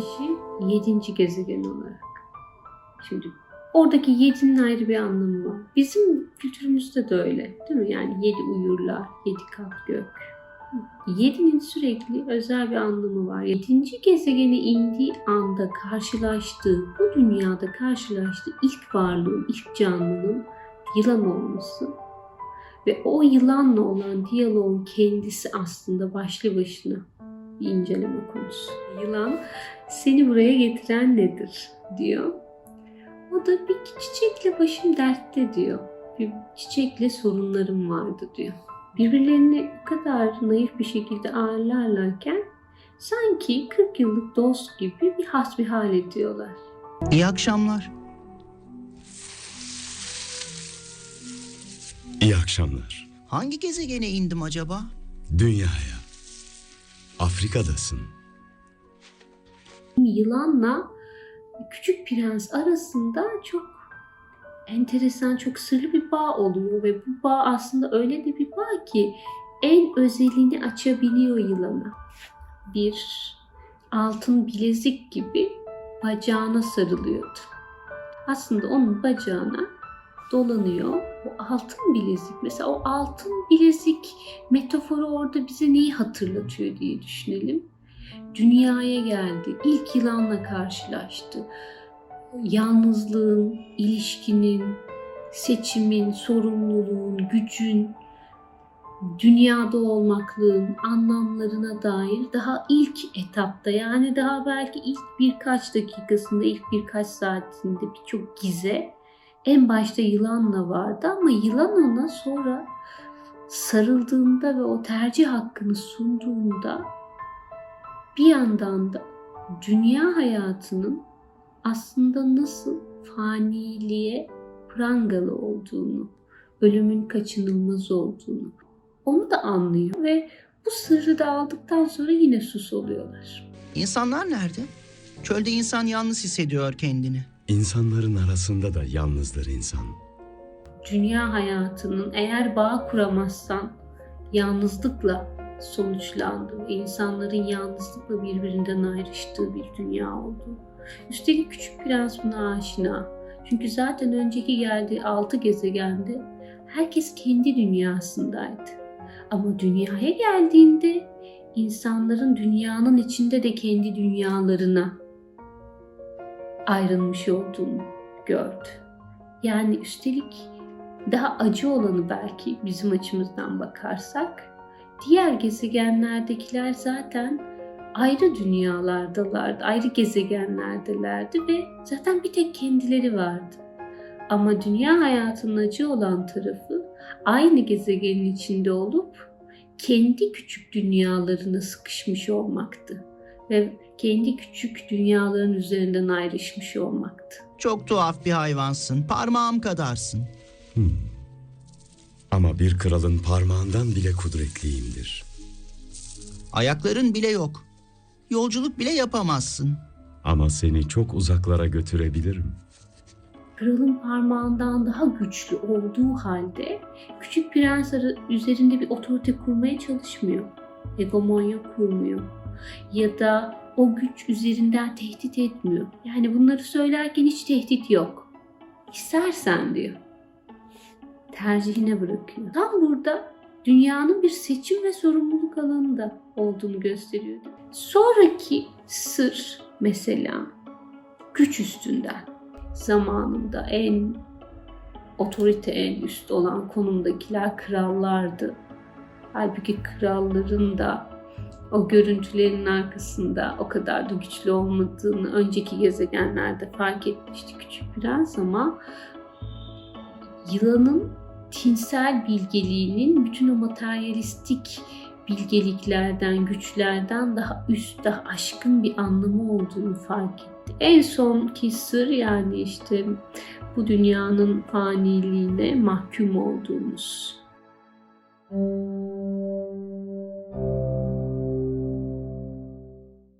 Güneşi yedinci gezegen olarak. Şimdi oradaki yedinin ayrı bir anlamı var. Bizim kültürümüzde de öyle değil mi? Yani yedi uyurlar, yedi kat gök. Yedinin sürekli özel bir anlamı var. Yedinci gezegene indiği anda karşılaştığı, bu dünyada karşılaştığı ilk varlığın, ilk canlının yılan olması ve o yılanla olan diyaloğun kendisi aslında başlı başına bir inceleme konusu. Yılan seni buraya getiren nedir diyor. O da bir çiçekle başım dertte diyor. Bir çiçekle sorunlarım vardı diyor. Birbirlerini bu kadar naif bir şekilde ağırlarlarken sanki 40 yıllık dost gibi bir hasbihal ediyorlar. İyi akşamlar. İyi akşamlar. Hangi gezegene indim acaba? Dünyaya. Afrika'dasın. Yılanla Küçük Prens arasında çok enteresan, çok sırlı bir bağ oluyor ve bu bağ aslında öyle de bir bağ ki en özelini açabiliyor yılana. Bir altın bilezik gibi bacağına sarılıyordu. Aslında onun bacağına dolanıyor. O altın bilezik mesela o altın bilezik metaforu orada bize neyi hatırlatıyor diye düşünelim. Dünyaya geldi. ilk yılanla karşılaştı. Yalnızlığın, ilişkinin, seçimin, sorumluluğun, gücün, dünyada olmaklığın anlamlarına dair daha ilk etapta yani daha belki ilk birkaç dakikasında, ilk birkaç saatinde birçok gize en başta yılanla vardı ama yılan ona sonra sarıldığında ve o tercih hakkını sunduğunda bir yandan da dünya hayatının aslında nasıl faniliğe prangalı olduğunu, ölümün kaçınılmaz olduğunu onu da anlıyor ve bu sırrı da aldıktan sonra yine sus oluyorlar. İnsanlar nerede? Çölde insan yalnız hissediyor kendini. İnsanların arasında da yalnızdır insan. Dünya hayatının eğer bağ kuramazsan yalnızlıkla sonuçlandığı, insanların yalnızlıkla birbirinden ayrıştığı bir dünya oldu. Üstelik Küçük Prens buna aşina. Çünkü zaten önceki geldiği altı gezegende herkes kendi dünyasındaydı. Ama dünyaya geldiğinde insanların dünyanın içinde de kendi dünyalarına ayrılmış olduğunu gördü. Yani üstelik daha acı olanı belki bizim açımızdan bakarsak diğer gezegenlerdekiler zaten ayrı dünyalardalardı, ayrı gezegenlerdelerdi ve zaten bir tek kendileri vardı. Ama dünya hayatının acı olan tarafı aynı gezegenin içinde olup kendi küçük dünyalarına sıkışmış olmaktı ve kendi küçük dünyaların üzerinden ayrışmış olmaktı. Çok tuhaf bir hayvansın. Parmağım kadarsın. Hmm. Ama bir kralın parmağından bile kudretliyimdir. Ayakların bile yok. Yolculuk bile yapamazsın. Ama seni çok uzaklara götürebilirim. kralın parmağından daha güçlü olduğu halde küçük prens üzerinde bir otorite kurmaya çalışmıyor. Hegemonya kurmuyor. Ya da o güç üzerinden tehdit etmiyor. Yani bunları söylerken hiç tehdit yok. İstersen diyor. Tercihine bırakıyor. Tam burada dünyanın bir seçim ve sorumluluk alanında olduğunu gösteriyor. Sonraki sır mesela güç üstünden zamanında en otorite en üst olan konumdakiler krallardı. Halbuki kralların da o görüntülerin arkasında o kadar da güçlü olmadığını önceki gezegenlerde fark etmişti küçük prens ama yılanın tinsel bilgeliğinin bütün o materyalistik bilgeliklerden, güçlerden daha üst, daha aşkın bir anlamı olduğunu fark etti. En sonki sır yani işte bu dünyanın faniliğine mahkum olduğumuz.